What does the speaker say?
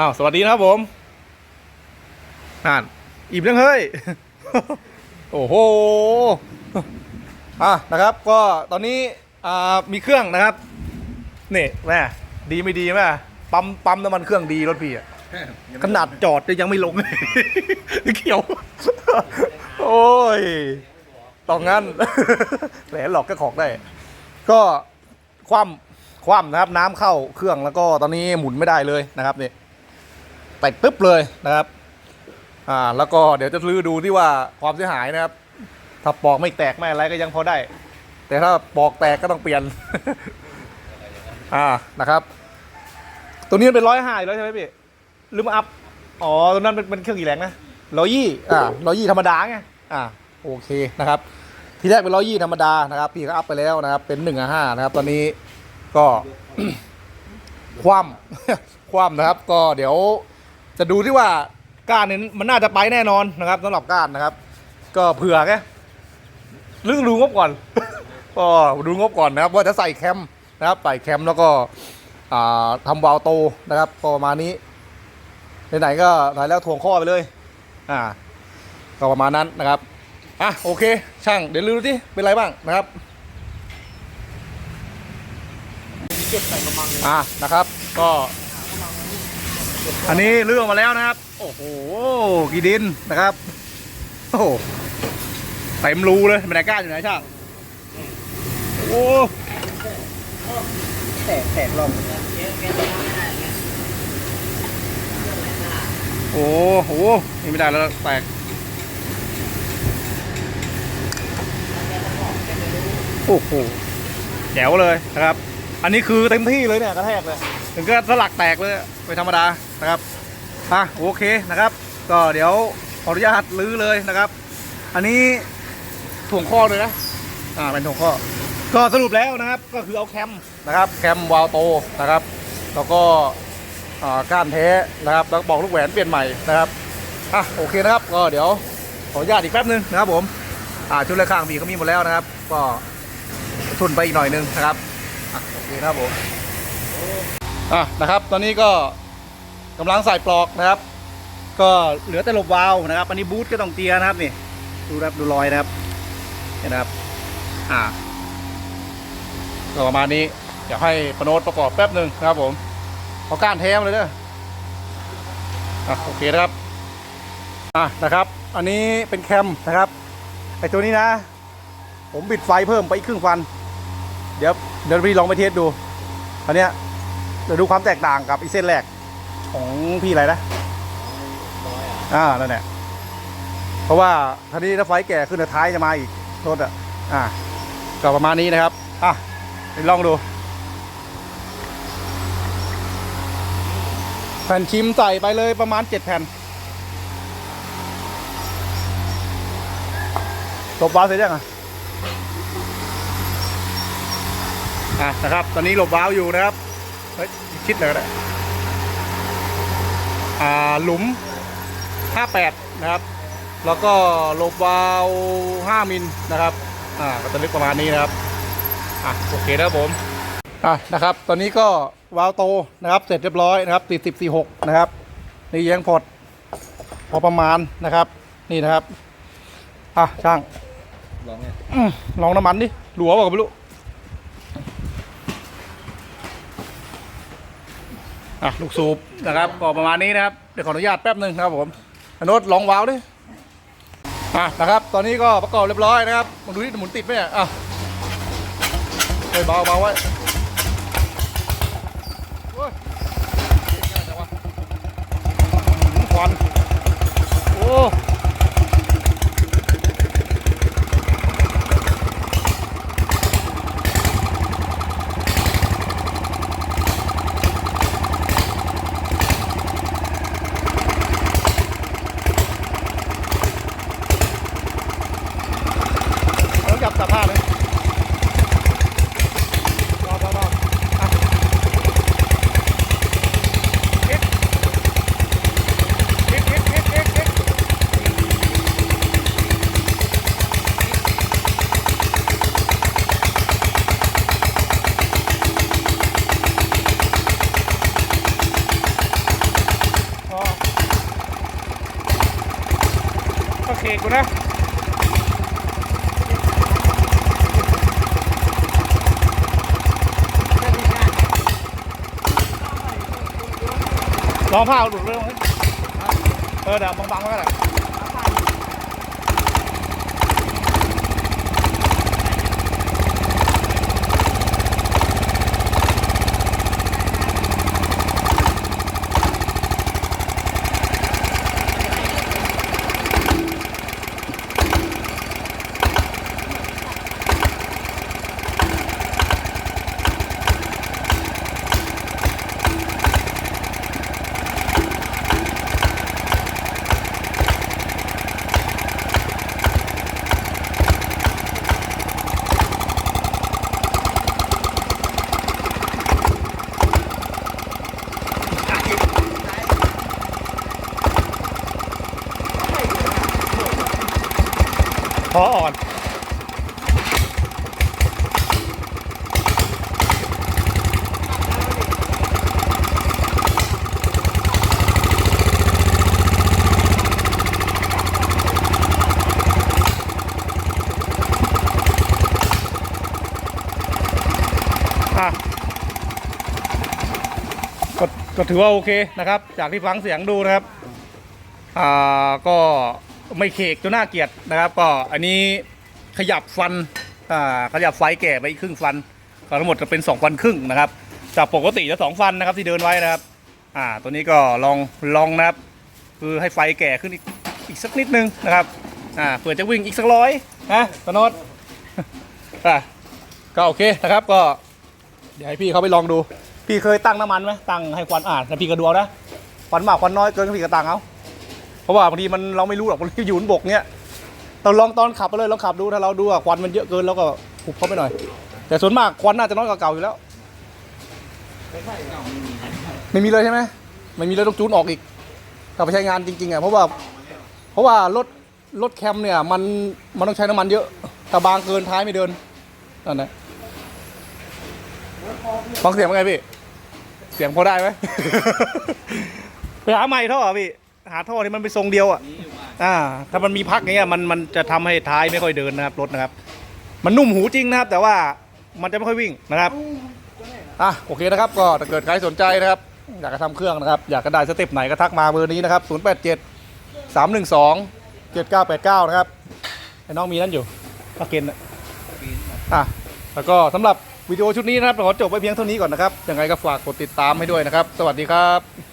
อ้าวสวัสดีนะครับผมอ่านอิ่มยังเฮ้ย โอ้โหอะนะครับ ก็ตอนนี้อ่ามีเครื่องนะครับนี่แม่ดีไม่ดีแม่ปั๊มปั๊มน้ำมันเครื่องดีรถพี่อะขนาดจอดยังไม่ลงเขียว โอ้ยต้องงั้นแหลหลอกก็ของได้ ก็คว่ำคว่ำนะครับ น้ำเข้าเครื่องแล้วก็ตอนนี้หมุนไม่ได้เลยนะครับนี่ แตกตึ๊บเลยนะครับอ่าแล้วก็เดี๋ยวจะลื้อดูที่ว่าความเสียหายนะครับ ถ้าปอกไม่แตกไม่อะไรก็ยังพอได้ แต่ถ้าปอกแตกก็ต้องเปลี่ยน อ่านะครับ ตัวนี้เป็นร้อยห้าอยู่แล้วใช่ไหมพี่หรือมาอัพอ๋อตัวนั้นเป็นเป็นเครื่องกี่แรงนะร้อยยี่อ่าร้อยยี่ธรรมดาไงอ่าโอเคนะครับ ทีแรกเป็นร้อยยี่ธรรมดานะครับ พี่ก็อัพไปแล้วนะครับ เป็นหนึ่งห้านะครับ ตอนนี้ก็ คว่ำคว่ำนะครับ ก็เดี๋ยว จะดูที่ว่าก้านนี้มันน่าจะไปแน่นอนนะครับสำหรับก้านนะครับ ก็เผื่อแค่ลึกดูงบก่อน ก็ดูงบก่อนนะครับ ว่าจะใส่แคมนะครับใส่แคมแล้วก็อ่าทำวาล์วโตนะครับก็ประมาณนี้ไหนๆก็ถ่ายแล้วทวงข้อไปเลย อ่า ก็ประมาณนั้นนะครับอะโอเค ช่างเดี๋ยวดูที่เป็นไรบ้างนะครับอะนะครับ ก็ อันนี้เรื่องมาแล้วนะครับ โอ้โหกีดินนะครับ โอ้โหเต็มรูเลยไม่ได้ก้านอยู่ไหนช่างโอ้แตกแตกลงโหโหนี่ไม่ได้แล้วแตกโอ้โหแจ๋วเลยนะครับ อันนี้คือเต็มที่เลยเนี่ยกระแทกเลย ถึงก็สลักแตกเลยไม่ธรรมดา นะครับอะโอเคนะครับ ก็เดี๋ยวขออนุญาตลื้อเลยนะครับ อันนี้ถ่วงข้อเลยนะอ่าเป็นถ่วงข้อ ก็สรุปแล้วนะครับก็คือเอาแคมนะครับแคมวาลโตนะครับ แล้วก็อ่าก้านแท้นะครับแล้วบอกลูกแหวนเปลี่ยนใหม่นะครับอะโอเคนะครับ ก็เดี๋ยวขออนุญาตอีกแป๊บนึงนะครับผมอ่าชุดแรกข้างมีก็มีหมดแล้วนะครับ ก็ทุนไปอีกหน่อยนึงนะครับอะโอเคนะครับผมอะนะครับ ตอนนี้ก็ กำลังใส่ปลอกนะครับ ก็เหลือแต่หลบวาล์วนะครับ อันนี้บูทก็ต้องเตียนะครับนี่ดูนะครับดูรอยนะครับเห็นะครับอ่าก็ประมาณนี้เดี๋ยวให้ปโนดประกอบแป๊บหนึ่งนะครับผมเอาก้านแท้มเลยเด้ออะโอเคนะครับอะนะครับ อันนี้เป็นแคมนะครับไอตัวนี้นะ ผมบิดไฟเพิ่มไปอีกครึ่งฟัน เดี๋ยวเดี๋ยวพี่ลองไปเทสดูอันเนี้ยเดี๋ยวดูความแตกต่างกับอีเส้นแรก ของพี่อะไรนะอ่านั่นแหละเพราะว่าทีนี้ถ้าไฟแก่ขึ้นท้ายจะมาอีกโทษอะอ่าก็ประมาณนี้นะครับอะไปลองดูแผ่นชิมใส่ไปเลยประมาณ7แผ่นตบวาล์วเสร็จยังอะอะนะครับ ตอนนี้หลบวาล์วอยู่นะครับ เฮ้ย ชิดเลยก็ได้อ่า หลุม 58 นะครับ แล้วก็หลบวาล์ว5มิลนะครับอ่าก็จะลึกประมาณนี้นะครับอะโอเคนะครับผมอะนะครับ ตอนนี้ก็วาล์วโตนะครับ เสร็จเรียบร้อยนะครับติด10 46 นะครับนี่แยงพอดพอประมาณนะครับ นี่นะครับ อะช่างลองเนี่ยอืมลองน้ำมันดิหลัวเปล่าก็ไม่รู้ อะลูกสูบนะครับก็ประมาณนี้นะครับเดี๋ยวขออนุญาตแป๊บหนึ่งนะครับผมอนุษลองวาล์วดิอะนะครับ ตอนนี้ก็ประกอบเรียบร้อยนะครับมาดูที่หมุนติดไหมอะอะเฮ้ยเบาเบาไว้โอ้ยง่ายจังวะหืมควันโอ้ เคกกูนะลองผ้าหลุดเลยเออเดี๋ยวบังๆไว้ก็ได้ ออ่อนอะก็ก็ถือว่าโอเคนะครับ จากที่ฟังเสียงดูนะครับ อ่า ก็ ไม่เคกจนน่าเกลียดนะครับ ก็อันนี้ขยับฟันอ่าขยับไฟแก่ไปอีกครึ่งฟันก็ทั้งหมดจะเป็น2ฟันครึ่งนะครับจากปกติจะสองฟันนะครับที่เดินไว้นะครับ อ่าตัวนี้ก็ลองลองนะครับ คือให้ไฟแก่ขึ้นอีกอีกสักนิดนึงนะครับอ่าเผื่อจะวิ่งอีกสักร้อยนะตนดอะก็โอเคนะครับก็ เดี๋ยวให้พี่เขาไปลองดู พี่เคยตั้งน้ำมันไหมตั้งให้ควันอ่านแล้วพี่ก็ดูเอานะควันมากควันน้อยเกินพี่ก็ตั้งเอา เพราะว่าบางทีมันเราไม่รู้หรอกมันอยู่บนบกเนี้ยเราลองตอนขับไปเลยลองขับดูถ้าเราดูว่าควันมันเยอะเกินแล้วก็หุบเข้าไปหน่อย แต่ส่วนมากควันน่าจะน้อยกว่าเก่าอยู่แล้ว ไม่มีเลยใช่ไหมไม่มีเลยต้องจูนออกอีกถ้าไปใช้งานจริงๆอะเพราะว่าเพราะว่ารถรถแคมเนี่ยมันมันต้องใช้น้ำมันเยอะแต่บางเกินท้ายไม่เดินนั่นแหละฟังเสียงเป็นไงพี่ เสียงพอได้ไหม ไปหาใหม่ท่ออ่พี่ หาท่อที่มันเป็นทรงเดียวอะอ่าถ้ามันมีพักอย่างเงี้ยมันมันจะทำให้ท้ายไม่ค่อยเดินนะครับรถนะครับ มันนุ่มหูจริงนะครับ แต่ว่ามันจะไม่ค่อยวิ่งนะครับอะโอเคนะครับ ก็ถ้าเกิดใครสนใจนะครับ อยากจะทำเครื่องนะครับ อยากจะได้สเต็ปไหนก็ทักมาเบอร์นี้นะครับ 087 312 7989 นะครับไอ้น้องมีนั่นอยู่ปาเกนอะอะแล้วก็สำหรับวิดีโอชุดนี้นะครับขอจบไว้เพียงเท่านี้ก่อนนะครับยังไงก็ฝากกดติดตามให้ด้วยนะครับ สวัสดีครับ